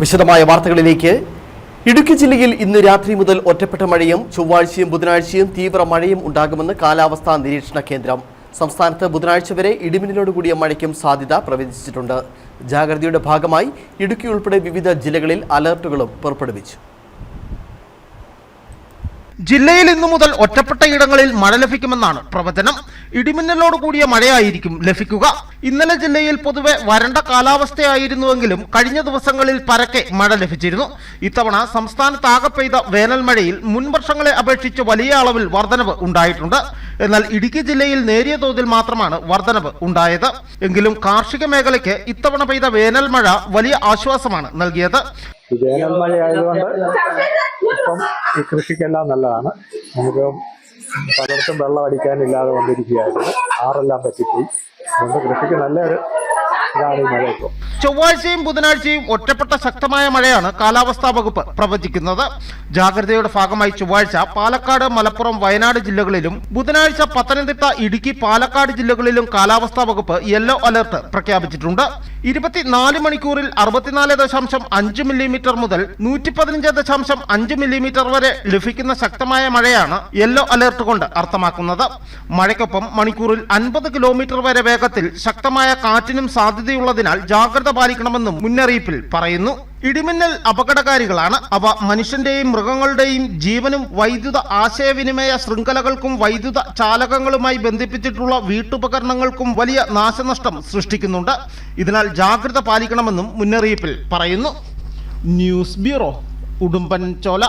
വിശദമായ വാർത്തകളിലേക്ക്. ഇടുക്കി ജില്ലയിൽ ഇന്ന് രാത്രി മുതൽ ഒറ്റപ്പെട്ട മഴയും ചൊവ്വാഴ്ചയും ബുധനാഴ്ചയും തീവ്ര മഴയും ഉണ്ടാകുമെന്ന് കാലാവസ്ഥാ നിരീക്ഷണ കേന്ദ്രം. സംസ്ഥാനത്ത് ബുധനാഴ്ച വരെ ഇടിമിന്നലോടുകൂടിയ മഴയ്ക്കും സാധ്യത പ്രവചിച്ചിട്ടുണ്ട്. ജാഗ്രതയുടെ ഭാഗമായി ഇടുക്കി ഉൾപ്പെടെ വിവിധ ജില്ലകളിൽ അലർട്ടുകളും പുറപ്പെടുവിച്ചു. ജില്ലയിൽ ഇന്നു മുതൽ ഒറ്റപ്പെട്ട ഇടങ്ങളിൽ മഴ ലഭിക്കുമെന്നാണ് പ്രവചനം. ഇടിമിന്നലോട് കൂടിയ മഴയായിരിക്കും ലഭിക്കുക. ഇന്നലെ ജില്ലയിൽ പൊതുവെ വരണ്ട കാലാവസ്ഥയായിരുന്നുവെങ്കിലും കഴിഞ്ഞ ദിവസങ്ങളിൽ പരക്കെ മഴ ലഭിച്ചിരുന്നു. ഇത്തവണ സംസ്ഥാനത്താകെ പെയ്ത വേനൽ മഴയിൽ മുൻ വർഷങ്ങളെ അപേക്ഷിച്ച് വലിയ അളവിൽ വർധനവ് ഉണ്ടായിട്ടുണ്ട്. എന്നാൽ ഇടുക്കി ജില്ലയിൽ നേരിയ തോതിൽ മാത്രമാണ് വർധനവ് ഉണ്ടായത്. എങ്കിലും കാർഷിക മേഖലയ്ക്ക് ഇത്തവണ പെയ്ത വേനൽ മഴ വലിയ ആശ്വാസമാണ് നൽകിയത്. ഇപ്പം ഈ കൃഷിക്കെല്ലാം നല്ലതാണ്. നമുക്ക് പലർക്കും വെള്ളം അടിക്കാനില്ലാതെ വന്നിരിക്കുകയായിരുന്നു. ആറെല്ലാം പറ്റിപ്പോയി. അതുകൊണ്ട് കൃഷിക്ക് നല്ലൊരു ചൊവ്വാഴ്ചയും ബുധനാഴ്ചയും ഒറ്റപ്പെട്ട ശക്തമായ മഴയാണ് കാലാവസ്ഥാ വകുപ്പ് പ്രവചിക്കുന്നത്. ജാഗ്രതയുടെ ഭാഗമായി ചൊവ്വാഴ്ച പാലക്കാട് മലപ്പുറം വയനാട് ജില്ലകളിലും ബുധനാഴ്ച പത്തനംതിട്ട ഇടുക്കി പാലക്കാട് ജില്ലകളിലും കാലാവസ്ഥാ വകുപ്പ് യെല്ലോ അലർട്ട് പ്രഖ്യാപിച്ചിട്ടുണ്ട്. ഇരുപത്തിനാല് മണിക്കൂറിൽ അറുപത്തിനാല് ദശാംശം അഞ്ച് മില്ലിമീറ്റർ മുതൽ നൂറ്റി പതിനഞ്ച് ദശാംശം അഞ്ച് മില്ലിമീറ്റർ വരെ ലഭിക്കുന്ന ശക്തമായ മഴയാണ് യെല്ലോ അലർട്ട് കൊണ്ട് അർത്ഥമാക്കുന്നത്. മഴയ്ക്കൊപ്പം മണിക്കൂറിൽ അൻപത് കിലോമീറ്റർ വരെ വേഗത്തിൽ ശക്തമായ കാറ്റിനും സാധ്യതയുള്ളതിനാൽ ജാഗ്രത പാലിക്കണമെന്നും മുന്നറിയിപ്പിൽ പറയുന്നു. ഇടിമിന്നൽ അപകടകാരികളാണ് അവ മനുഷ്യന്റെയും മൃഗങ്ങളുടെയും ജീവനും വൈദ്യുത ആശയവിനിമയ ശൃംഖലകൾക്കും വൈദ്യുത ചാലകങ്ങളുമായി ബന്ധിപ്പിച്ചിട്ടുള്ള വീട്ടുപകരണങ്ങൾക്കും വലിയ നാശനഷ്ടം സൃഷ്ടിക്കുന്നുണ്ട്. ഇതിനാൽ ജാഗ്രത പാലിക്കണമെന്നും മുന്നറിയിപ്പിൽ പറയുന്നു. ന്യൂസ് ബ്യൂറോ ഉടുമ്പൻ ചോല